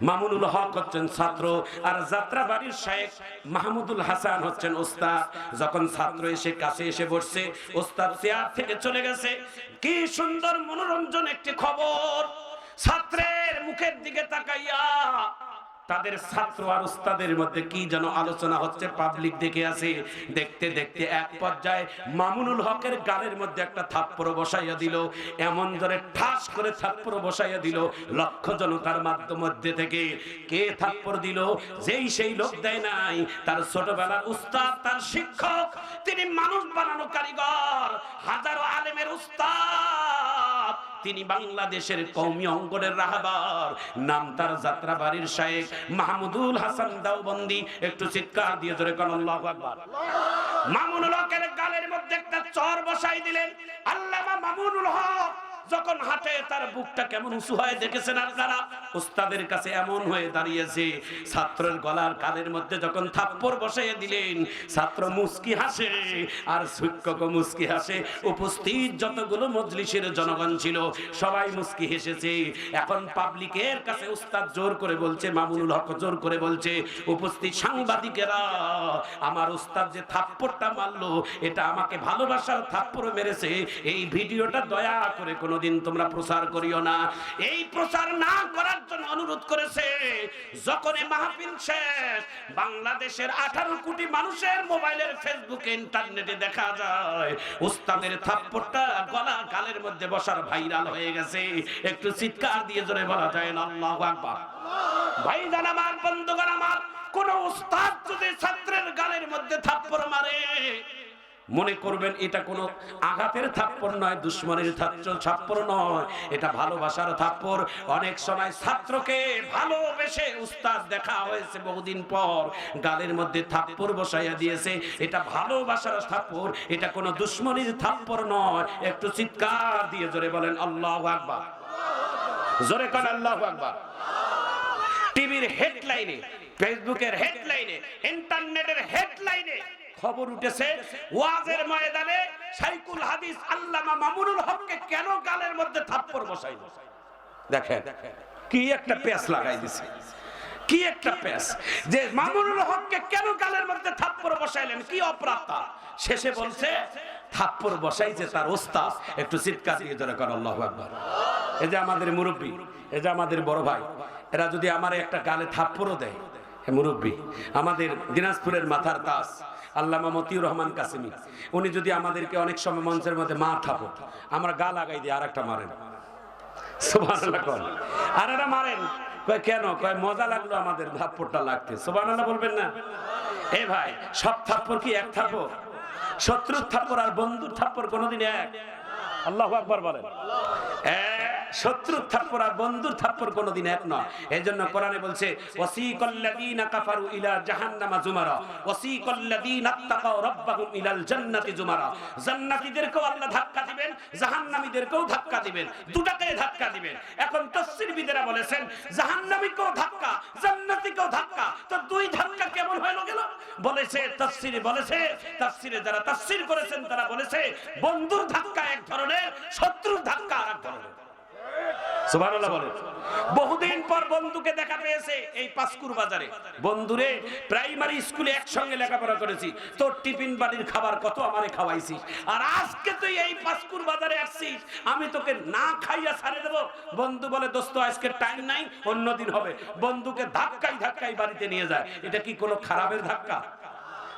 মামুনুল হক হচ্ছেন ছাত্র, আর যাত্রা বাড়ির শেখ মাহমুদুল হাসান হচ্ছেন ওস্তাদ। যখন ছাত্র এসে কাছে এসে বসছে, ওস্তাদ চেয়ার থেকে চলে গেছে। কি সুন্দর মনোরঞ্জন একটি খবর। ছাত্রের মুখের দিকে তাকাইয়া তাদের ছাত্র আর উস্তাদের মধ্যে কি যেন আলোচনা হচ্ছে পাবলিক দেখে আছে দেখতে দেখতে এক পর্যায়ে মামুনুল হকের গালের মধ্যে একটা থাপ্পড় বসাইয়া দিল। এমন ধরে ঠাস করে থাপ্পড় বসাইয়া দিল লক্ষ জনতার মাধ্যম মধ্যে থেকে। কে থাপ্পড় দিল? যেই সেই লোক দেয় নাই। তার ছোটবেলার উস্তাদ, তার শিক্ষক, তিনি মানুষ বানানো কারিগর, হাজারো আলেমের উস্তাদ। তিনি বাংলাদেশের কৌমি অঙ্গনের রাহাবার। নাম তার যাত্রা বাড়ির শেখ মাহমুদুল হাসান দাওবন্দি। একটু চিৎকার দিয়ে ধরে কোন, আল্লাহু মামুনুল হকের গালের মধ্যে একটা চর বসাই দিলেন। আল্লামা মামুনুল হক যখন হাঁটে তার বুকটা কেমন উঁচু হয় দেখেছেন আপনারা? উস্তাদের কাছে এমন হয়ে দাঁড়িয়েছে, ছাত্রের গলার কালের মধ্যে যখন থাপ্পড় বসাইয়ে দিলেন, ছাত্র মুস্কি হাসে, আর শিক্ষক মুস্কি হাসে। উপস্থিত যতগুলো মজলিসের জনগণ ছিল, সবাই মুস্কি হেসেছে। এখন পাবলিকের কাছে উস্তাদ জোর করে বলছে, মামুনুল হক জোর করে বলছে, উপস্থিত সাংবাদিকেরা, আমার উস্তাদ যে থাপ্পড়টা মারলো, এটা আমাকে ভালোবাসার থাপ্পড় মেরেছে। এই ভিডিওটা দয়া করে কোনোদিন তোমরা প্রচার করিও না। এই প্রচার না করার জন্য অনুরোধ করেছে যখন মাহফিল শেষ, বাংলাদেশের আঠারো কোটি মানুষের মোবাইলের ফেসবুকে ইন্টারনেটে দেখা যায়, উস্তাদের থাপ্পড়টা গলা গালের মধ্যে বসার ভাইরাল হয়ে গেছে। একটু চিৎকার দিয়ে জোরে বলা যায় না, আল্লাহু আকবার। ভাই জান আমার, বন্ধুগণ আমার, কোন উস্তাদ যদি ছাত্রের গালের মধ্যে থাপ্পড় মারে মনে করবেন এটা কোনো আঘাতের থাপ্পড় নয়, দুশ্মনের থাপ্পড় নয়। এটা ভালোবাসার থাপ্পড়। অনেক সময় ছাত্রকে ভালোবেসে উস্তাদ দেখা হয়েছে বহুদিন পর। গালের মধ্যে থাপ্পড় বসাইয়া দিয়েছে। এটা ভালোবাসার থাপ্পড়। এটা কোনো দুশ্মনের থাপ্পড় নয়। একটু চিৎকার দিয়ে জোরে বলেন, আল্লাহ আকবার। জোরে করেন আল্লাহ আকবার। টিভির হেডলাইনে, ফেসবুকের হেডলাইনে, ইন্টারনেটের হেডলাইনে খবর উঠেছে, ওয়াজের ময়দানে সাইকুল হাদিস আল্লামা মামুনুল হককে কেন গালের মধ্যে থাপ্পড় বসাইল? দেখেন, কি একটা পেঁচ লাগাই দিছে। কি একটা পেঁচ যে মামুনুল হককে কেন গালের মধ্যে থাপ্পড় বসাইলেন? কি অপরাধ শেষে বলছে, থাপ্পড় বসাইছে তার ওস্তাদ। একটু চিৎকার দিয়ে ধরে কর, আল্লাহু আকবার। এই যে আমাদের মুরব্বী, এই যে আমাদের বড় ভাই, এরা যদি আমার একটা গালে থাপ্পড়ও দেয় মুরব্বী, আমাদের দিনাজপুরের মাথার তাস আল্লামা মতিউর রহমান কাসিমি। উনি যদি আমাদেরকে অনেক সময় মঞ্চের মধ্যে মা থাপো আমরা গা লাগাই দিই আর একটা মারেন আর এরা মারেন। কেন? কয় মজা লাগল আমাদের থাপ্পড়টা লাগতে। সুবহানাল্লাহ বলবেন না? এ ভাই সব থাপ্পড় কি এক থাপ্পড়? শত্রুর থাপ্পড় আর বন্ধুর থাপ্পড় কোনোদিন এক? আল্লাহ আকবার বলেন। এ, শত্রুর থাপ্পড় আর বন্ধুর থাপ্পড় কোনোদিন এক নয়। এই জন্য কোরআনে বলছে ধাক্কা তো ধাক্কা বলেছে বলেছে যারা তারা বলেছে, বন্ধুর ধাক্কা এক ধরনের, শত্রুর ধাক্কা আরেক ধরনের। বহুদিন পর বন্ধুকে দেখা পেয়েছে এই পাসকুর বাজারে। বন্ধুরে প্রাইমারি স্কুলে একসঙ্গে লেখাপড়া করেছি। তোর টিফিন বাড়ির খাবার কত আমারে আর আজকে তুই এই পাসকুর বাজারে আসছিস, আমি তোকে না খাইয়া ছাড়ে দেব। বন্ধু বলে, দোস্ত, আজকে টাইম নাই অন্যদিন হবে। বন্ধুকে ধাক্কাই ধাক্কাই বাড়িতে নিয়ে যায়। এটা কি কোনো খারাপের ধাক্কা?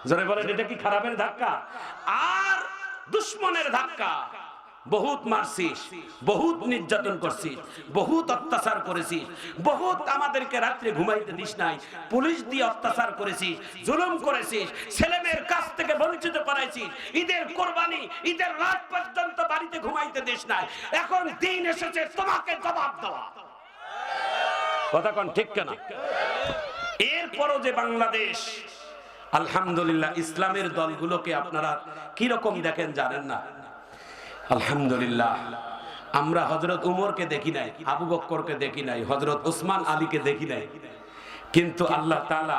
জোরে বলেন, এটা কি খারাপের ধাক্কা? আর দুশ্মনের ধাক্কা। বহুত মারছিস, বহুত নির্যাতন করছিস, বহুত অত্যাচার করেছিস, বহুত আমাদেরকে রাত্রে ঘুমাইতে দিস নাই, পুলিশ দিয়ে অত্যাচার করেছিস, জুলুম করেছিস, ছেলেমেয়ের কাছ থেকে বঞ্চিত করাইছিস, ঈদের কোরবানি, ঈদের রাত পর্যন্ত বাড়িতে ঘুমাইতে দিস নাই, এখন দিন এসেছে তোমাকে জবাব দেওয়া। কথা কোন, ঠিক কেনা? এরপরও যে বাংলাদেশ, আলহামদুলিল্লাহ, ইসলামের দলগুলোকে আপনারা কি রকম দেখেন জানেন না? আলহামদুলিল্লাহ। আমরা হজরত উমরকে দেখি নাই, আবু বক্করকে দেখি নাই হজরত ওসমান আলীকে দেখি নাই। কিন্তু আল্লাহ তালা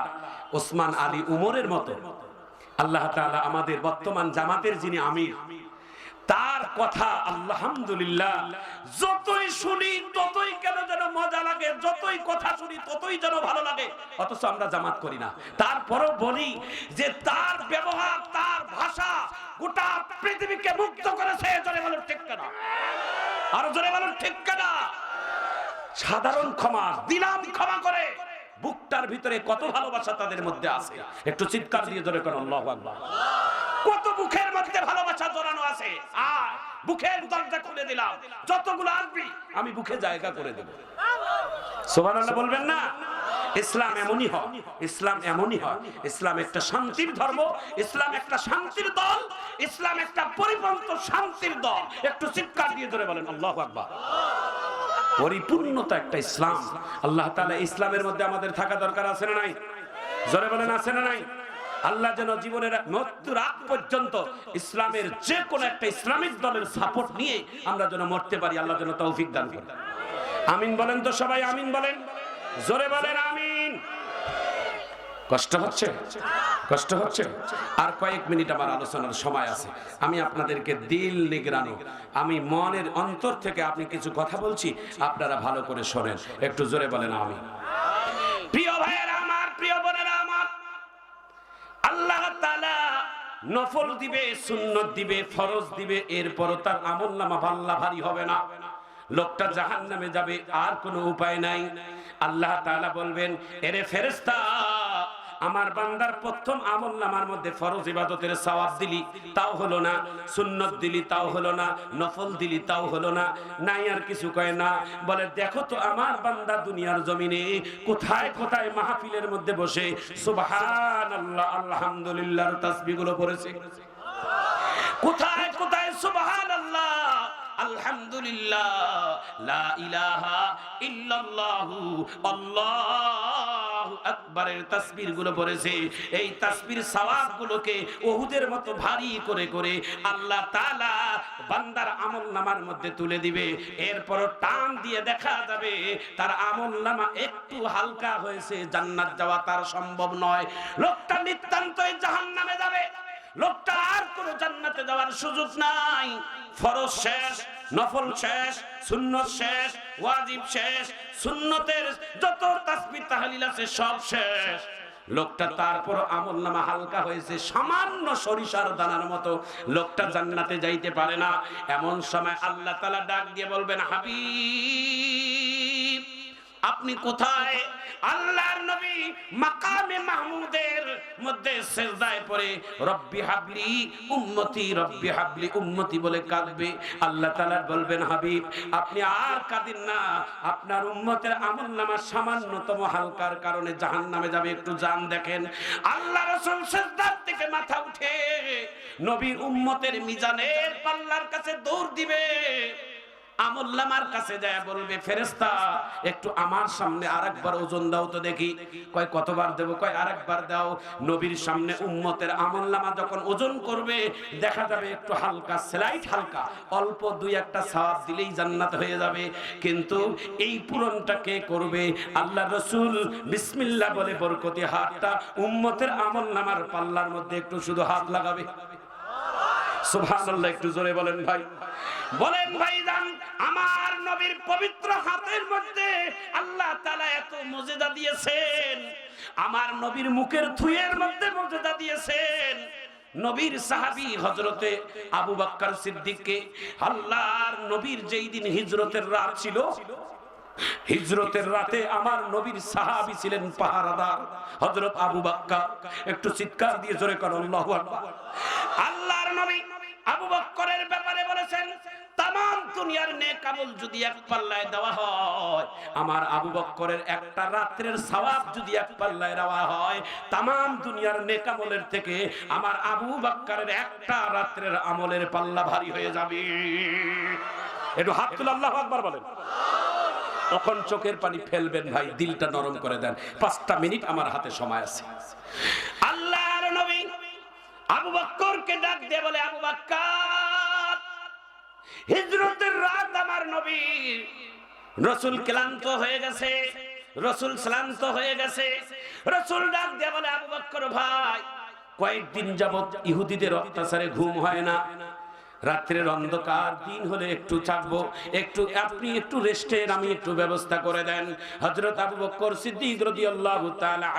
ওসমান আলী উমরের মতো, আল্লাহ তালা আমাদের বর্তমান জামাতের যিনি আমির তার কথা আলহামদুলিল্লাহ, যতই শুনি, ততই কেন যেন মজা লাগে, যতই কথা শুনি, ততই যেন ভালো লাগে, অথচ আমরা জামাত করি না। তারপরও বলি যে তার ব্যবহার, তার ভাষা গোটা পৃথিবীকে মুক্ত করেছে, জোরে বলুন ঠিক কেনা? আর জোরে বলুন ঠিক কেনা? সাধারণ ক্ষমা, দিলাম ক্ষমা করে। বুকটার ভিতরে কত ভালোবাসা তাদের মধ্যে আছে? একটু চিৎকার দিয়ে ধরে কোন আল্লাহু আকবার। কত বুকের মধ্যে ভালোবাসা জড়ানো আছে? আর বুকের দরজা খুলে দিলাম। যতগুলো আসবি, আমি বুকে জায়গা করে দেব। সুবহানাল্লাহ বলবেন না? ইসলাম এমনই হয়। ইসলাম এমনই হয়। ইসলাম একটা শান্তির ধর্ম, ইসলাম একটা শান্তির দল, ইসলাম একটা পরিপন্থ শান্তির দল। একটু চিৎকার দিয়ে ধরে বলেন, আল্লাহু আকবার। পরিপূর্ণতা একটা ইসলাম। আল্লাহ তাআলা ইসলামের মধ্যে আমাদের থাকা দরকার আছে না নাই? জোরে বলেন, আছে না নাই? আল্লাহ যেন জীবনের মৃত্যুর আগ পর্যন্ত ইসলামের যে কোনো একটা ইসলামিক দলের সাপোর্ট নিয়ে আমরা যেন মরতে পারি, আল্লাহ যেন তৌফিক দান করে আমিন বলেন তো সবাই, আমিন বলেন। জোরে বলেন, আমিন। কষ্ট হচ্ছে? কষ্ট হচ্ছে? আর কয়েক মিনিট আমার আলোচনার সময় আছে। আমি আপনাদেরকে দিল নিগরানি আমি মনের অন্তর থেকে আপনি কিছু কথা বলছি, আপনারা ভালো করে শোনেন। একটু জোরে বলেন আমি প্রিয় ভাইয়েরা আল্লাহ তালা নফল দিবে, সুন্নত দিবে, ফরজ দিবে এরপর তার আমল নামা পাল্লা ভারী হবে না। লোকটা জাহান নামে যাবে, আর কোনো উপায় নাই। আল্লাহ তালা বলবেন, এরে ফেরেশতা আমার বান্দার প্রথম আমল নামার মধ্যে ফরজ ইবাদতের সওয়াব দিলি, তাও হলো না। সুন্নত দিলি, তাও হলো না। নফল দিলি, তাও হলো না। নাই আর কিছু কয় না। বলে, দেখো তো আমার বান্দা দুনিয়ার জমিনে কোথায় কোথায় মাহফিলের মধ্যে বসে? সুবহানাল্লাহ, আলহামদুলিল্লাহর তাসবিহগুলো পড়েছে। কোথায় কোথায় সুবহানাল্লাহ, আলহামদুলিল্লাহ, লা ইলাহা ইল্লাল্লাহু, আল্লাহু। আকবারের তাসবিরগুলো পড়েছে। এই ওহুদের মতো ভারী করে করে আল্লাহ তাআলা বান্দার মধ্যে তুলে দিবে। এরপর টান দিয়ে দেখা যাবে, তার আমল নামা একটু হালকা হয়েছে, জান্নাত যাওয়া তার সম্ভব নয়। লোকটা নিতান্তই জাহান্নামে যাবে। লোকটা আর কোনো জান্নাতে যাওয়ার সুযোগ নাই। ফরজ শেষ, নফল শেষ, সুন্নত শেষ, ওয়াজিব শেষ, সুন্নতের যত তাসবিহ তাহলিল আছে সব শেষ। লোকটা তারপর আমল নামা হালকা হয়েছে, সামান্য সরিষার দানার মতো। লোকটা জান্নাতে যাইতে পারে না। এমন সময় আল্লাহ তাআলা ডাক দিয়ে বলবেন, হাবিব, আপনি কোথায়? আল্লাহর নবী মাকামে মাহমুদের মধ্যে সেজদায় পড়ে, রব্বি হাবলি উম্মতি, রব্বি হাবলি উম্মতি বলে কাঁদবে। আল্লাহ তাআলা বলবেন, হাবিব, আপনি আর কাঁদিন না। আপনার উম্মতের আমলনামা সামান্যতম হালকার কারণে জাহান্নামে যাবে। একটু জান দেখেন। আল্লাহ রাসূল সেজদার থেকে মাথা উঠে, নবীর উম্মতের মিজানের পাল্লার কাছে দৌড় দিবে। আমল্লামার কাছে যায় বলবে ফেরেস্তা একটু আমার সামনে আরেকবার ওজন দাও তো দেখি। কয়, কতবার দেবো? কয়, আরেকবার দাও। নবীর সামনে উম্মতের আমল্লামা যখন ওজন করবে, দেখা যাবে একটু হালকা স্লাইট হালকা, অল্প দুই একটা সওয়াব দিলেই জান্নাত হয়ে যাবে। কিন্তু এই পূরণটা কে করবে? আল্লাহ রসুল বিসমিল্লাহ বলে বরকতি হাতটা উম্মতের আমলনামার পাল্লার মধ্যে একটু শুধু হাত লাগাবে। সুবহানাল্লাহ, একটু জোরে বলেন ভাই। বলেন ভাই জান আমার নবীর পবিত্র হাতের মধ্যে আল্লাহ তাআলা এত মর্যাদা দিয়েছেন। আমার নবীর মুখের থুয়ের মধ্যে মর্যাদা দিয়েছেন। নবীর সাহাবী হযরতে আবু বকর সিদ্দিককে আল্লাহর নবীর যেই দিন হিজরতের রাত ছিল, হিজরতের রাতে আমার নবীর সাহাবী ছিলেন পাহারাদার হযরত আবু বকর। একটু চিৎকার দিয়ে জোরে কর, আল্লাহু আল্লাহর নবী আবু তাম দুনিয়ার নেক আমল যদি এক পাল্লায় দেওয়া হয়, আমার আবু বকরের একটা রাত্রের সওয়াব যদি এক পাল্লায় দেওয়া হয় তাম দুনিয়ার নেক আমলের থেকে আমার আবু বকরের একটা রাত্রের আমলের পাল্লা ভারী হয়ে যাবে। একটু হাত তুলে আল্লাহু আকবার বলেন। তখন চোখের পানি ফেলবেন ভাই, দিলটা নরম করে দেন। পাঁচটা মিনিট আমার হাতে সময় আছে। আল্লাহর নবী আবু বক্করকে ডাক দিয়ে বলে, আবু বক্কর হিজরতের রাত আমার নবী। রসুল ক্লান্ত হয়ে গেছে, রসুল শ্লান্ত হয়ে গেছে। রসুল ডাক দেয়া বলে, আবু বক্কর ভাই, কয়েকদিন যাবত ইহুদিদের অত্যাচারে ঘুম হয় না। রাত্রের অন্ধকার, দিন হলে একটু চাকবো একটু আপনি একটু রেস্টের আমি একটু ব্যবস্থা করে দেন। হযরত আবু বকর সিদ্দিক রদি আল্লাহ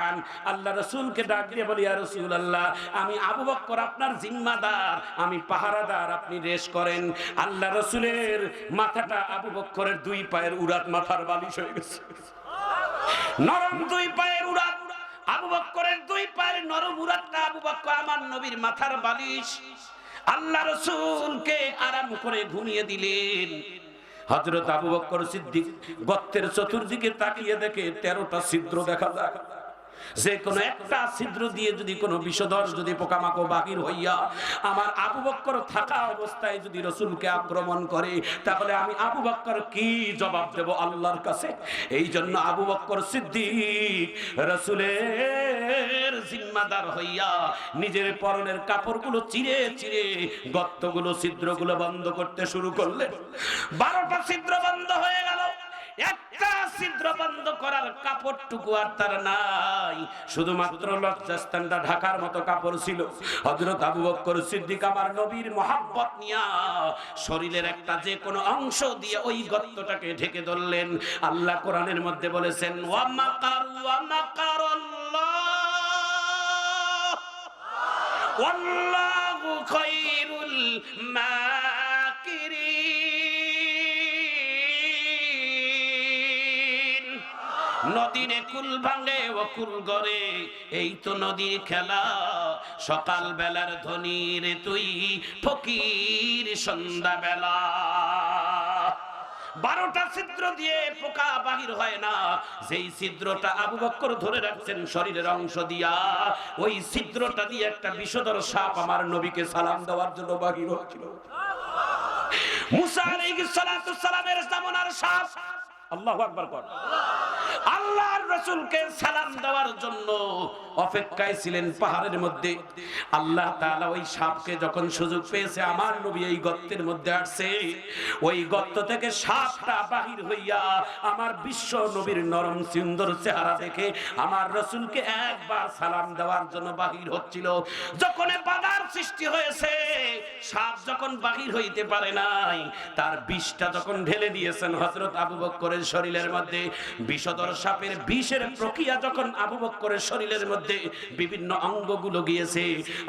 আন, আল্লাহ রাসূলকে ডাক দিয়ে বলি, ইয়া রাসূলুল্লাহ, আমি আবু বকর আপনার জিম্মাদার, আমি পাহারাদার, আপনি রেস্ট করেন। আল্লাহ রাসূলের মাথাটা আবু বকরের দুই পায়ের উড়াত মাথার বালিশ হয়ে গেছে। নরম দুই পায়ের উড়াত, আবু বক্করের দুই পায়ের নরম উড়াতটা আবু বক্কর আমার নবীর মাথার বালিশ। আল্লাহ রসুলকে আরাম করে ঘুমিয়ে দিলেন। হজরত আবু বক্কর সিদ্দিক গত্তের চতুর্দিকে তাকিয়ে দেখে তেরোটা ছিদ্র দেখা যায়। যে কোনো একটা ছিদ্র দিয়ে যদি কোনো বিষধর যদি পোকামাকড় বাহির হইয়া আমার আবু বক্কর থাকা অবস্থায় যদি রসুলকে আক্রমণ করে, তাহলে আমি আবু বক্কর কি জবাব দেব আল্লাহর কাছে? এই জন্য আবু বক্কর সিদ্দিক রসুলের জিম্মাদার হইয়া নিজের পরনের কাপড়গুলো চিরে চিরে গর্তগুলো, ছিদ্রগুলো বন্ধ করতে শুরু করলেন। বারোটা ছিদ্র বন্ধ হয়ে গেল। একটা ছিদ্র বন্ধ করার আর তার নাই। শুধুমাত্র ঢাকার মতো কাপড় ছিল। আবু বকর সিদ্দিক আমার নবীর মোহাব্বত নিয়া শরীরের একটা যে কোনো অংশ দিয়ে ওই গর্তটাকে ঢেকে ধরলেন। আল্লাহ কোরআনের মধ্যে বলেছেন ওয়া মাকারু ওয়া মাকিরিন নদীর কুল ভাঙে ও কুল গড়ে, এই তো নদীর খেলা। সকাল বেলার ধনির তুই ফকির সন্ধ্যা বেলা বারোটা ছিদ্র দিয়ে পোকা বাহির হয় না, যেই ছিদ্রটা আবু বক্কর ধরে রাখছেন শরীরের অংশ দিয়া, ওই ছিদ্রটা দিয়ে একটা বিষধর সাপ আমার নবীকে সালাম দেওয়ার জন্য বাহির হচ্ছিল। মুসা আলাইহিস সালামের জামানার সাপ আল্লাহু কর। আল্লাহর রাসূলকে সালাম দেওয়ার জন্য অপেক্ষায় ছিলেন পাহাড়ের মধ্যে। আল্লাহ ওই সাপকে যখন সুযোগ পেয়েছে, আমার নবী এই মধ্যে আসছে। ওই থেকে সাপটা বাহির হইয়া আমার বিশ্ব নবীর নরম সুন্দর চেহারা দেখে আমার রাসূলকে একবার সালাম দেওয়ার জন্য বাহির হচ্ছিল। যখন বাধার সৃষ্টি হয়েছে, সাপ যখন বাহির হইতে পারে নাই, তার বিষটা যখন ঢেলে দিয়েছেন হযরত আবু বক্করের শরীরের মধ্যে। বিষধর সাপের বিষের প্রক্রিয়া যখন আবু বক্করের শরীরের মধ্যে বিভিন্ন অঙ্গগুলো গিয়েছে,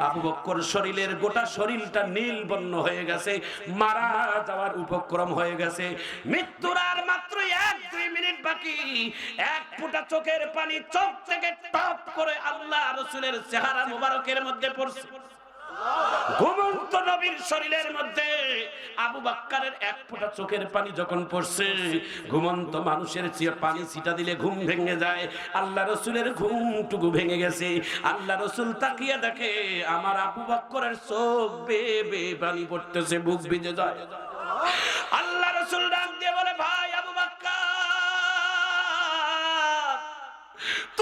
আবু বক্কর শরীরের গোটা শরীরটা নীল বর্ণ হয়ে গেছে, মারা যাওয়ার উপক্রম হয়ে গেছে। মৃত্যুর আর মাত্র এক দুই মিনিট বাকি। এক ফোঁটা চোখের পানি চোখ থেকে টপ করে আল্লাহ রসুলের চেহারা মোবারকের মধ্যে পড়ছে। ঘুমন্ত নবীর শরীরের মধ্যে আবু বাক্কারের এক ফোঁটা চোখের পানি যখন পড়ছে, ঘুমন্ত মানুষের চেয়ে পানি ছিটা দিলে ঘুম ভেঙে যায়। আল্লাহ রসুলের ঘুমটুকু ভেঙে গেছে। আল্লাহ রসুল তাকিয়ে দেখে, আমার আবু বাক্করের চোখ বে বে পানি পড়তেছে, বুক ভিজে যায়। আল্লাহ রসুল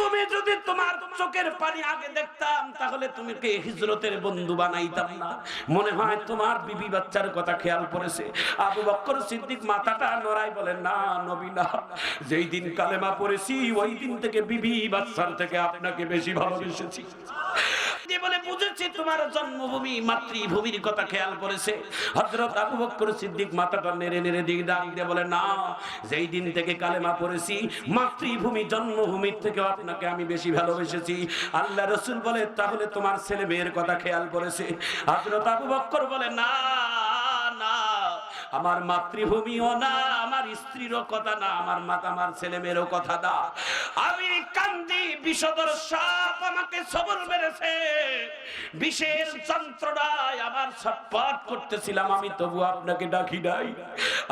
তুমি যদি তোমার চোখের পানি আগে দেখতাম, তাহলে তুমি কে হিজরতের বন্ধু বানাইতাম না? মনে হয় তোমার বিবি বাচ্চার কথা খেয়াল করেছে আবু বক্কর সিদ্দিক মাথাটা নড়াই বলে, না, নবী না। যেই দিন কালেমা পড়েছি, ওই দিন থেকে বিবি বাচ্চার থেকে আপনাকে বেশি ভালোবেসেছি। বলে বুঝেছি, তোমার জন্মভূমি, মাতৃভূমির কথা খেয়াল করেছে। হযরত আবু বকর সিদ্দিক মাথাটা নেড়ে নেড়ে দিয়ে ডাক দিয়ে বলে, না, যেই দিন থেকে কালেমা পড়েছি, মাতৃভূমি, জন্মভূমির থেকে আপনাকে আমি বেশি ভালোবেসেছি। আল্লাহ রসুল বলে, তাহলে তোমার ছেলে মেয়ের কথা খেয়াল করেছে। হযরত আবু বকর বলে, না না, আমার মাতৃভূমিও না স্ত্রীরও কথা না, আমার মাতা, আমার ছেলে মেয়েরও কথা না। আমি কান্দি বিষদর সাপ আমাকে সবল মেরেছে। বিশেষ যন্ত্রণায় আমার ছটপট করতেছিলাম, আমি তবু আপনাকে ডাকি নাই।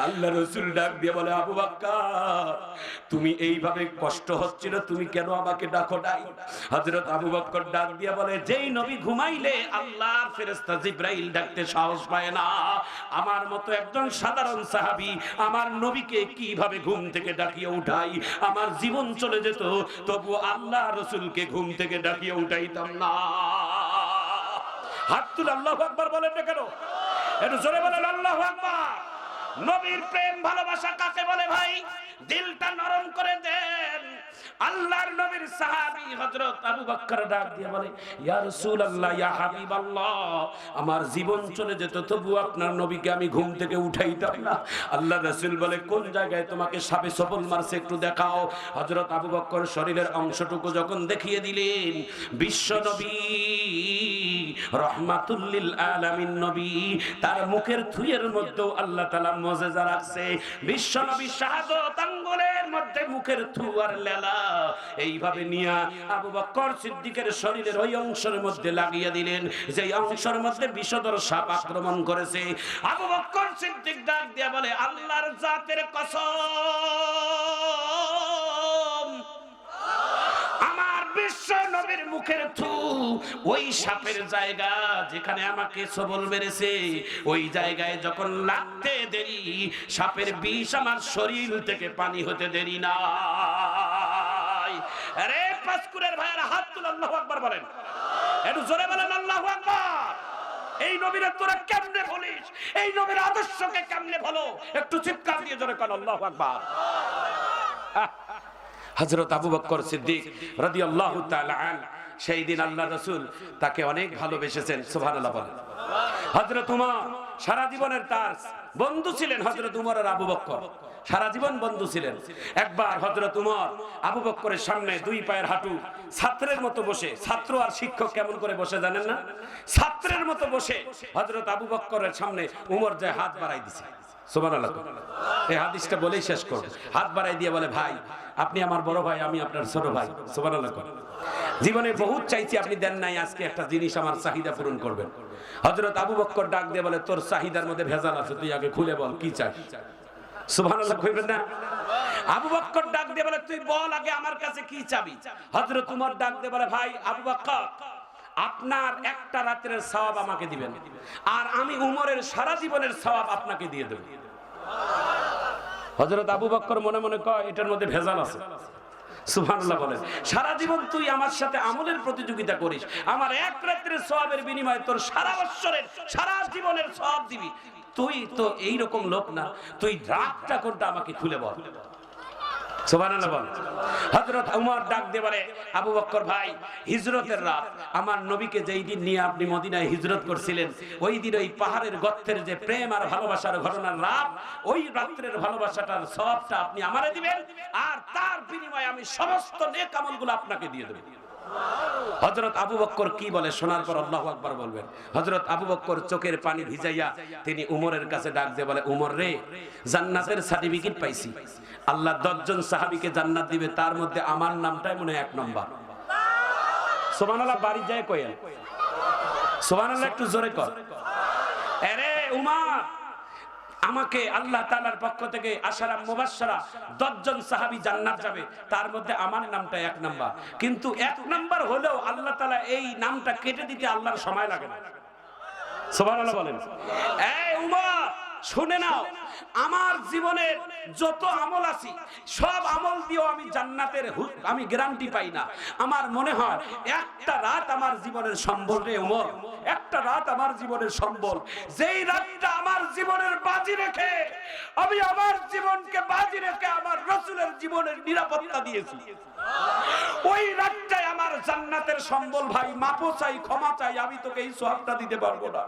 আল্লাহ রসুল ডাক দিয়ে বলে, আবু বাক্কার, তুমি এইভাবে কষ্ট হচ্ছিল, তুমি কেন আমাকে ডাকো নাই? হযরত আবু বক্কর ডাক দিয়ে বলে, যেই নবী ঘুমাইলে আল্লাহর ফেরেশতা জিব্রাইল ডাকতে সাহস পায় না। আমার মতো একজন সাধারণ সাহাবী, আমার নবীকে কীভাবে ঘুম থেকে ডাকিয়ে উঠাই? আমার জীবন চলে যেত তবু আল্লাহ রসুলকে ঘুম থেকে ডাকিয়ে উঠাইতাম না। হাত তুল আল্লাহ আকবার বলেন না কেন? এটা জোরে বলেন, আল্লাহ আকবার। নবীর প্রেম ভালোবাসা কাকে বলে ভাই? দিলটা নরম করে দেন। আল্লাহর নবীর সাহাবী হযরত আবু বকর ডাক দিয়ে বলে, ইয়া রাসূলুল্লাহ, ইয়া হাবিবাল্লাহ, আমার জীবন চলে যেত তবু আপনার নবীকে আমি ঘুম থেকে উঠাইতাম না। আল্লাহ রাসূল বলে, কোন জায়গায় তোমাকে সাপে সবল মারছে একটু দেখাও। হযরত আবু বকর শরীরের অংশটুকু যখন দেখিয়ে দিলেন, বিশ্ব নবী রহমাতুল্লিল আলামিন নবী। তার মুখের থুয়ের আল্লাহ মুজিজা রাখছে। বিশ্ব নবী আঙ্গুলের মধ্যে মুখের লেলা এইভাবে নিয়া আবু বকর সিদ্দিকের শরীরের ওই অংশের মধ্যে লাগিয়ে দিলেন। যে অংশের মধ্যে সাপ আক্রমণ করেছে। আবু বকর সিদ্দিক ডাক দিয়া বলে, আল্লাহর জাতের কসম বিশ্ব নবীর মুখের থু, ওই সাপের জায়গা যেখানে আমাকে সবল মেরেছে, ওই জায়গায় যখন লাগতে দেরি, সাপের বিষ আমার শরীর থেকে পানি হতে দেরি না আরে পাঁচকুরের ভাইয়ের, হাত তুলে, আল্লাহু আকবার বলেন। একটু জোরে বলেন, আল্লাহু আকবার। এই নবীর তোরা কেমনে বলিস? এই নবীর আদর্শকে কেমনে বলো একটু চিৎকার দিয়ে জোরে কর আল্লাহু আকবার। হযরত আবু বকর সিদ্দিক রাদিয়াল্লাহু আল্লাহ সেই দিন আল্লাহ রসুল তাকে অনেক ভালোবেসেছেন বলেন। হযরত উমর, সারা জীবনের তার বন্ধু ছিলেন হযরত উমর আর আবু বকর। সারা জীবন বন্ধু ছিলেন। একবার হযরত উমর আবু বক্করের সামনে দুই পায়ের হাঁটু ছাত্রের মতো বসে, ছাত্র আর শিক্ষক কেমন করে বসে জানেন না? ছাত্রের মতো বসে হযরত আবু বকরের সামনে উমর যে হাত বাড়াই দিছে। সুবহানাল্লাহ। এই হাদিসটা বলেই শেষ করব। হাত বাড়াই দিয়ে বলে, ভাই আপনি আমার বড় ভাই, আমি আপনার ছোট ভাই। সুবহানাল্লাহ জীবনে বহুত চাইছি, আপনি দেন নাই, আজকে একটা জিনিস আমার চাহিদা পূরণ করবেন। হজরত আবু বক্কর ডাক দিয়ে বলে, তোর চাহিদার মধ্যে ভেজাল আছে, তুই আগে খুলে বল, কি চাই? সুবহানাল্লাহ কইবেন না? আবু বক্কর ডাক দিয়ে বলে, তুই বল আগে আমার কাছে কি চাবি? হযরত উমর ডাক দিয়ে বলে, ভাই, আবু বক্কর, আপনার একটা রাতের সওয়াব আমাকে দিবেন, আর আমি উমরের সারা জীবনের সওয়াব আপনাকে দিয়ে দেব। হযরত আবু বক্কর মনে মনে কয়, এটার মধ্যে ভেজাল আছে। সুবহানাল্লাহ বলেন সারা জীবন তুই আমার সাথে আমলের প্রতিযোগিতা করিস। আমার এক রাত্রের সওয়াবের বিনিময়ে তোর সারা বছরের সারা জীবনের সওয়াব দিবি। তুই তো এই রকম লোক না। তুই রাগটা কোনটা আমাকে খুলে বল। হজরত আবু বক্কর কি বলে শোনার পর আল্লাহ আকবার বলবেন। হজরত আবু বক্কর চোখের পানি ভিজাইয়া তিনি উমরের কাছে ডাক দিয়ে বলে, উমর রে, জান্নাতের সার্টিফিকেট পাইছি। আল্লাহ দশজন সাহাবিকে জান্নাত দিবে, তার মধ্যে আমার নামটাই মনে এক নম্বর। সোমানাল্লাহ বাড়ি যায় কয়েল সোমানাল্লাহ একটু জোরে কর। আরে উমার, আমাকে আল্লাহ তাআলার পক্ষ থেকে আশারা মুবাশশারা দশজন সাহাবী জান্নাত যাবে, তার মধ্যে আমার নামটা এক নাম্বার। কিন্তু এক নাম্বার হলেও আল্লাহ তালা এই নামটা কেটে দিতে আল্লাহর সময় লাগে না। সুবহানাল্লাহ বলেন। এই শুনে নাও, আমার জীবনের যত আমল আছে, সব আমল দিয়েও আমি জান্নাতের আমি গ্যারান্টি পাই না। আমার মনে হয় একটা রাত আমার জীবনের সম্বল রে উমর একটা রাত আমার জীবনের সম্বল। যেই রাতটা আমার জীবনের বাজি রেখে, আমি আমার জীবনকে বাজি রেখে আমার রসুলের জীবনের নিরাপত্তা দিয়েছি। ওই রাতটাই আমার জান্নাতের সম্বল ভাই, মাপো চাই, ক্ষমা চাই, আমি তোকে এই সোহাবটা দিতে পারব না।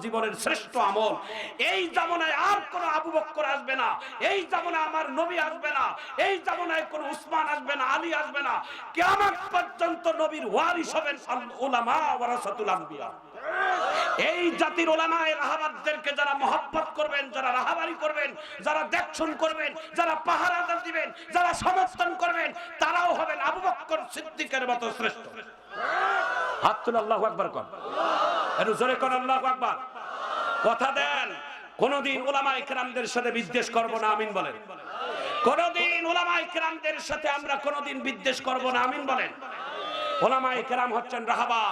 জীবনের শ্রেষ্ঠ আমল। এই জামানায় আর কোন আবু বক্কর আসবে না। এই জামানায় আমার নবী আসবে না। এই জামানায় কোন উসমান আসবে না, আলী আসবে না। কেমন পর্যন্ত নবীর ওয়ারিস হবেন উলামা ওয়ারাসাতুল এই জাতির ওলামায়ে রাহাবাতদেরকে যারা মহব্বত করবেন, যারা রাহাবারি করবেন, যারা দেখছুন করবেন, যারা পাহারাদার দিবেন, যারা সমর্থন করবেন, তারাও হবেন আবু বক্কর সিদ্দিকের মতো শ্রেষ্ঠ। হাত তুলে আল্লাহু আকবার কর একটু জোরে কর আল্লাহু আকবার। কথা দেন, কোনদিন ওলামায়ে কেরামদের সাথে বিদ্বেষ করব না, আমিন বলেন। কোনদিন ওলামায়ে কেরামদের সাথে আমরা কোনদিন বিদ্বেষ করব না, আমিন বলেন। ওলামায়ে কেরাম হচ্ছেন রাহাবা।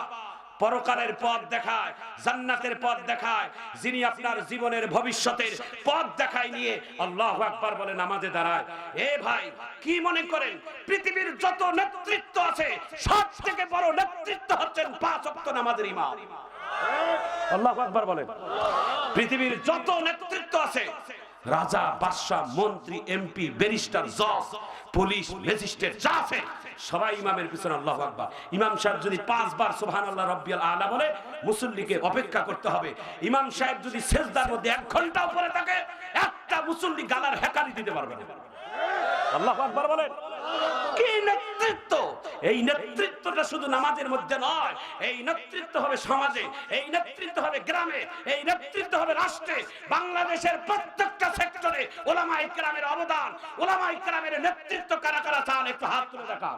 পরকালের পথ দেখায়, জান্নাতের পথ দেখায়, যিনি আপনার জীবনের ভবিষ্যতের পথ দেখায় নিয়ে আল্লাহ আকবার বলে নামাজে দাঁড়ায়। এ ভাই, কি মনে করেন, পৃথিবীর যত নেতৃত্ব আছে সব থেকে বড় নেতৃত্ব হচ্ছেন পাঁচ ওয়াক্ত নামাজের ইমাম। আল্লাহ আকবার বলেন। পৃথিবীর যত নেতৃত্ব আছে, রাজা, বাদশাহ, মন্ত্রী, এমপি, ব্যারিস্টার, জজ, পুলিশ, ম্যাজিস্ট্রেট, যা আছে সবাই ইমামের পিছনে আল্লাহ আকবার। ইমাম সাহেব যদি পাঁচবার সোহান আল্লাহ রব্বিয়াল আলা বলে, মুসল্লিকে অপেক্ষা করতে হবে। ইমাম সাহেব যদি শেষদার মধ্যে এক ঘণ্টা উপরে থাকে, একটা মুসল্লি গালার হেকারি দিতে পারবে না। আল্লাহ আকবার বলেন। কি নেতৃত্ব? এই নেতৃত্বটা শুধু নামাজের মধ্যে নয়, এই নেতৃত্ব হবে সমাজে, এই নেতৃত্ব হবে গ্রামে, এই নেতৃত্ব হবে রাষ্ট্রে, বাংলাদেশের প্রত্যেকটা সেক্টরে ওলামা ইকরামের অবদান ওলামা ইকরামের নেতৃত্ব কারা কারা চান একটু হাত তুলে দেখা